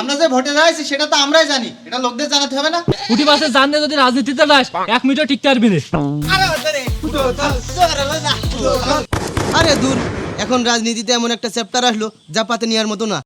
আমরা যে ভোটে দাঁড়াইছি সেটা তো আমরাই জানি। এটা লোকদের জানাতে হবে না। কুটি মাসে জানলে যদি রাজনীতিতে যাস এক মিনিটও ঠিক পারবি না। আরে দূর এখন রাজনীতিতে এমন একটা চ্যাপ্টার আসলো যা পাতে নেওয়ার মতো না।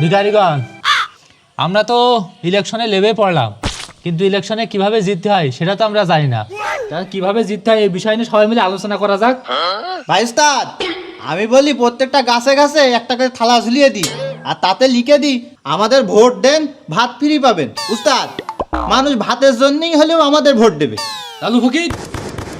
ভিখারিগণ আমরা তো ইলেকশনে লেবে পড়লাম কিন্তু ইলেকশনে কীভাবে জিততে হয় সেটা তো আমরা জানি না। তা কীভাবে জিততে হয় এই বিষয় নিয়ে সবাই মিলে আলোচনা করা যাক। ভাই উস্তাদ আমি বলি প্রত্যেকটা গাছে গাছে একটা করে থালা ঝুলিয়ে দিই আর তাতে লিখে দিই আমাদের ভোট দেন ভাত ফ্রি পাবেন। উস্তাদ মানুষ ভাতের জন্যই হলেও আমাদের ভোট দেবে। লালু ফকির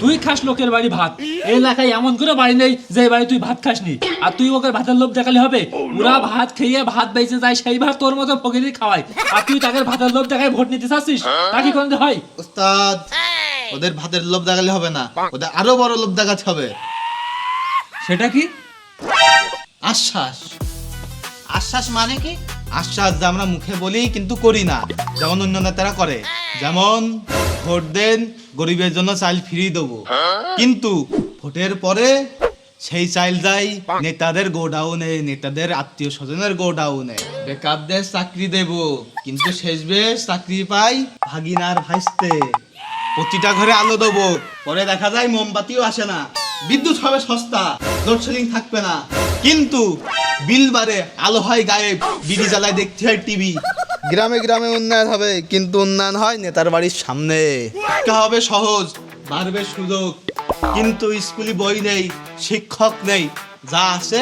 তুই খাস লোকের বাড়ি ভাত। এই এলাকায় এমন করে বাড়ি নেই যে বাড়ি তুই ভাত খাসনি। আর তুই ওকে ভাতের লোভ দেখালে হবে? ওরা ভাত খেয়ে ভাত বেঁচে যায় সেই ভাত তোর মতো ফকিরই খাওয়ায়। আর তুই তাকে ভাতের লোভ দেখায় ভোট নিতে চাচ্ছিস? তা কি করতে হয়? উস্তাদ ওদের ভাতের লোভ দেখালে হবে না। ওদের আরও বড় লোভ দেখাতে হবে। সেটা কি? আশ্বাস। আশ্বাস মানে কি? আশ্বাস যে আমরা মুখে বলি কিন্তু করি না। যেমন অন্য নেতারা করে। যেমন ভোট দেন, গরিবের জন্য চাইল ফ্রি দেবো। কিন্তু ভোটের পরে সেই চাইল যায় নেতাদের গোডাউনে, নেতাদের আত্মীয় স্বজনের গোডাউনে। বেকারদের চাকরি দেব, কিন্তু শেষ বেশ চাকরি পাই ভাগিনার ভাইস্তে। প্রতিটা ঘরে আলো দেবো, পরে দেখা যায় মোমবাতিও আসে না। বিদ্যুৎ হবে সস্তা লোডশেডিং থাকবে না। কিন্তু বিল বাড়ে, আলো হয় গায়েব, বিড়ি জ্বালায় দেখতে হয় টিভি। গ্রামে গ্রামে উন্নয়ন হবে কিন্তু উন্নয়ন হয় নেতার বাড়ির সামনে। শিক্ষা হবে সহজ বাড়বে সুযোগ। কিন্তু স্কুলে বই নেই শিক্ষক নেই যা আছে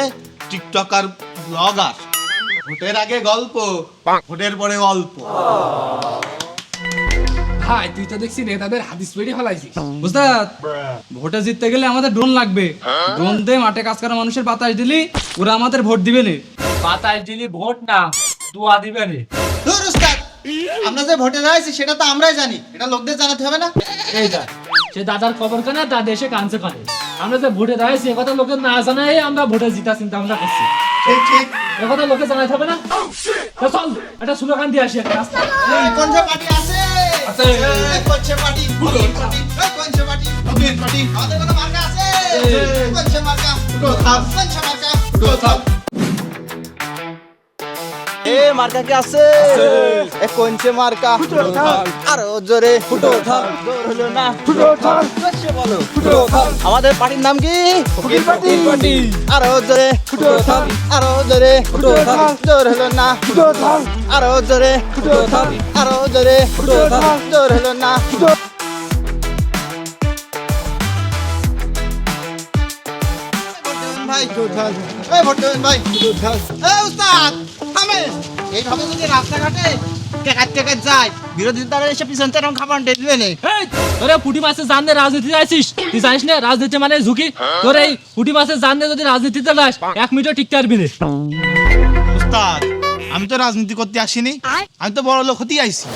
টিকটক আর ব্লগার ভোটের আগে গল্প ভোটের পরে অল্প। ভাই তুই তো দেখছি নেতাদের হাদিস পেড়ি ফেলাইছিস। বুঝতাত ভোটে জিততে গেলে আমাদের ড্রোন লাগবে। ড্রোন দিয়ে মাঠে কাজ করা মানুষের বাতাস দিলি ওরা আমাদের ভোট দিবে না। বাতাস দিলি ভোট না দোয়া দিবে উস্তাদ, আমরা যে ভোটে দাঁড়াইছি সেটা তো আমরাই জানি। এটা লোকদের জানাতে হবে না। এই যা সে দাদার খবর কানে দাদা এসে কানছে কানে। আমরা যে ভোটে দাঁড়াইছি একথা লোকের না জানাই আমরা ভোটে জিতা চিন্তা ভাবনা করছি। ঠিক ঠিক। একথা লোকে হবে না? চল দিয়ে আসি একটা কোন যে পার্টি আছে। আছে। কোন যে পার্টি ভোটের পার্টি কোন যে পার্টি ভোটের পার্টি আমাদের কোনো মার্কা আছে? কোন যে মার্কা কোন যে মার্কা এ মার্কা কি আছে এ কোনছে মার্কা আরও জোরে ফুটো জোর হলো না ফুটো বলো ফুটো আমাদের পার্টির নাম কি পার্টি আরও জোরে ফুটো আরও জোরে ফুটো জোর হলো না ফুটো আরও জোরে ফুটো আরও জোরে ফুটো জোর হলো না ভাই ভাই এই উস্তাদ থামে এইভাবে যদি রাস্তাঘাটে টেকাত টেকাত যায় বিরোধী দলের এসে পিছন থেকে খাবার তোরে পুটি মাসে জানলে রাজনীতি আছিস তুই জানিস না রাজনীতি মানে ঝুঁকি? তোর এই পুটি মাসে জানলে যদি রাজনীতিতে যাস এক মিনিটও টিকতে পারবি না। উস্তাদ আমি তো রাজনীতি করতে আসিনি আমি তো বড় লোক হতেই আইছি।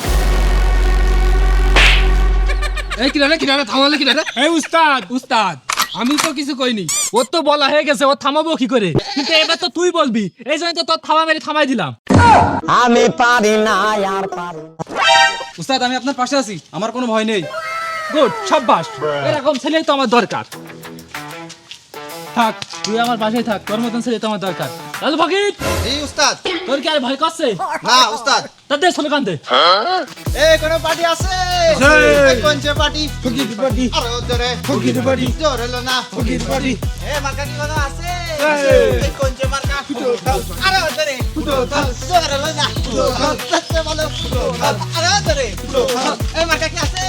এই কিনারে কিনারে থামালে কিনারে এই উস্তাদ উস্তাদ। আমি তো কিছু কইনি। ওর তো বলা হয়ে গেছে ও থামাবো কি করে? কিন্তু এবার তো তুই বলবি এই জন্য তো তোর থামা মেরে থামাই দিলাম। আমি পারি না আর পারি উস্তাদ আমি আপনার পাশে আছি আমার কোনো ভয় নেই। গুড সাব্বাস। এরকম ছেলে তো আমার দরকার। থাক তুই আমার পাশেই থাক তোর মতন ছেলে তো আমার দরকার। লালু ফকির! এই উস্তাদ। তোর কি আর ভয় করছে? না উস্তাদ। তাদের স্লোগান দে। এই কোন পার্টি আছে? কোন যে পার্টি। ফকির পার্টি। আরও জোরে। ফকির পার্টি। জোর হলো না। ফকির পার্টি। এ মার্কা কি কোনো আছে? কোন যে মার্কা। ফুটো আরও জোরে। ফুটো জোর হলো না। সত্যি বলো। আরও জোরে। এই মার্কা কি আছে?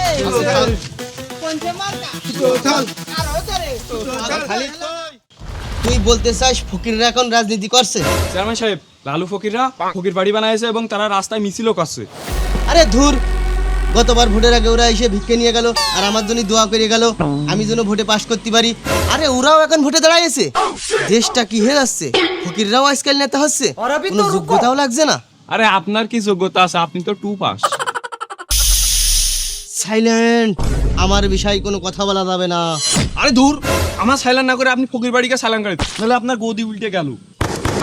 কোন যে মার্কা। ফুটো আরও জোরে। খালি। তুই বলতে চাস ফকিররা এখন রাজনীতি করছে? চেয়ারম্যান সাহেব লালু ফকিররা ফকির বাড়ি বানাইছে এবং তারা রাস্তায় মিছিলও করছে। আরে ধুর গতবার ভোটের আগে ওরা এসে ভিক্ষে নিয়ে গেল আর আমার জন্য দোয়া করে গেল আমি যেন ভোটে পাশ করতে পারি। আরে ওরাও এখন ভোটে দাঁড়াইছে। দেশটা কি হয়ে যাচ্ছে ফকিররাও আজকাল নেতা হচ্ছে। কোনো যোগ্যতাও লাগছে না। আরে আপনার কি যোগ্যতা আছে? আপনি তো টু পাস সাইলেন্ট আমার বিষয়ে কোনো কথা বলা যাবে না। আরে দূর আমার সাইলান না করে আপনি ফকির বাড়িকে সাইলান করেন নাহলে আপনার গদি উল্টে গেল।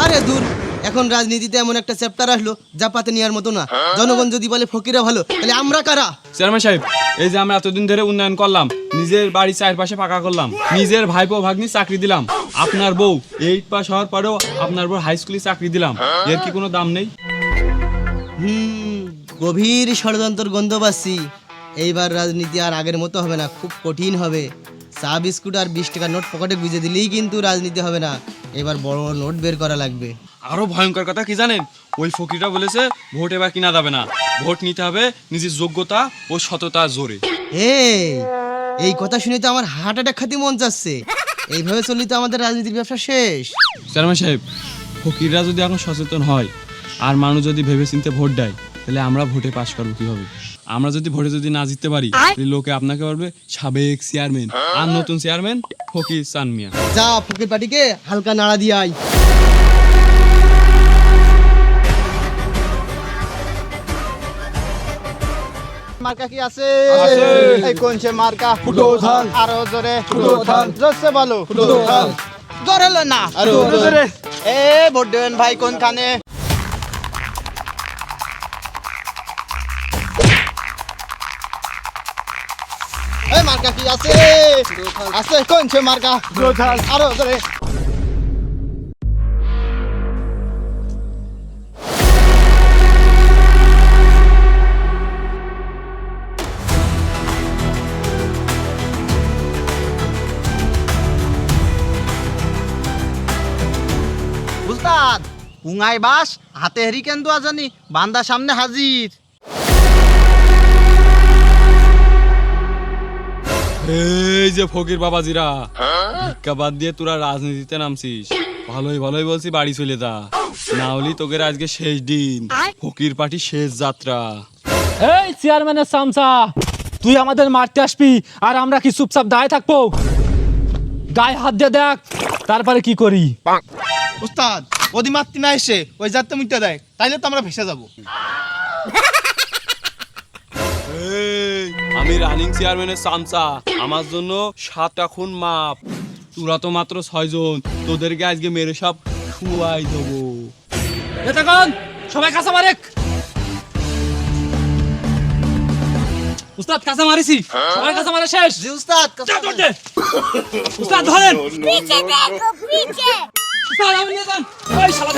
আরে দূর এখন রাজনীতিতে এমন একটা চ্যাপ্টার আসলো যা পাতে নেওয়ার মতো না। জনগণ যদি বলে ফকিরা ভালো তাহলে আমরা কারা? চেয়ারম্যান সাহেব এই যে আমরা এতদিন ধরে উন্নয়ন করলাম নিজের বাড়ি চারপাশে পাকা করলাম নিজের ভাইপো ভাগ্নি চাকরি দিলাম আপনার বউ এইট পাস হওয়ার পরেও আপনার বউ হাই স্কুলে চাকরি দিলাম এর কি কোনো দাম নেই? হুম গভীর ষড়যন্ত্র গন্ধ পাচ্ছি। এইবার রাজনীতি আর আগের মতো হবে না খুব কঠিন হবে। চা বিস্কুট আর বিশ টাকার নোট পকেটে গুঁজে দিলেই কিন্তু রাজনীতি হবে না। এবার বড় বড় নোট বের করা লাগবে। আরও ভয়ঙ্কর কথা কি জানেন? ওই ফকিরটা বলেছে ভোট এবার কিনা যাবে না। ভোট নিতে হবে নিজের যোগ্যতা ও সততা জোরে। এই এই কথা শুনে তো আমার হার্ট অ্যাটাক খাতি মন চাচ্ছে। এইভাবে চললে তো আমাদের রাজনীতির ব্যবসা শেষ। চেয়ারম্যান সাহেব ফকিররা যদি এখন সচেতন হয় আর মানুষ যদি ভেবে চিনতে ভোট দেয় তাহলে আমরা ভোটে পাশ করব কীভাবে? আমরা যদি ভোটে যদি না জিততে পারি লোকে আপনাকে বলবে সাবেক চেয়ারম্যান। আর নতুন চেয়ারম্যান ফকির চান মিয়া যা ফকির পাটিকে হালকা নাড়া দিয়ে আয়। মার্কা কি আছে? এই কোনছে মার্কা? ফুটো ধান আরও জোরে। ফুটো ধান জোরসে বলো। ফুটো ধান জোরে না। আরও জোরে। এ ভোট দেবেন ভাই কোনখানে? মার্কা কি আছে? আছে কোনছে মার্কা? আরও উস্তাদ পুঙ্গাই বাস হাতে হেরিকেন দোয়া জানি? বান্দা সামনে হাজির। এই যে ফকির বাবাজিরা। ভিক্ষা বাদ দিয়ে তোরা রাজনীতিতে নামছিস। ভালোই ভালোই বলছি বাড়ি চলে যা। না হলি তোদের আজকে শেষ দিন। ফকির পার্টি শেষ যাত্রা। এই চেয়ারম্যানের সামসা তুই আমাদের মারতে আসবি আর আমরা কি চুপচাপ দাঁড়িয়ে থাকব? গায়ে হাত দিয়ে দেখ তারপরে কি করি? উস্তাদ ওদি মাতৃ না এসে ওই যাত্রা মিটতে দেয় তাইলে তো আমরা ভেসে যাব। আমি রানিং চেয়ারম্যানের চামচা আমার জন্য সাতটা খুন মাপ তোরা তো মাত্র ছয়জন তোদেরকে আজকে মেরে সব শুয়াই দেবো নেতাগণ সবাই কাঁচা মারেক উস্তাদ কাঁচা মারিছি সবাই কাঁচা মারা শেষ জি উস্তাদ উস্তাদ ধরেন পিছে দেখো পিছে উস্তাদ আমি ওই শালা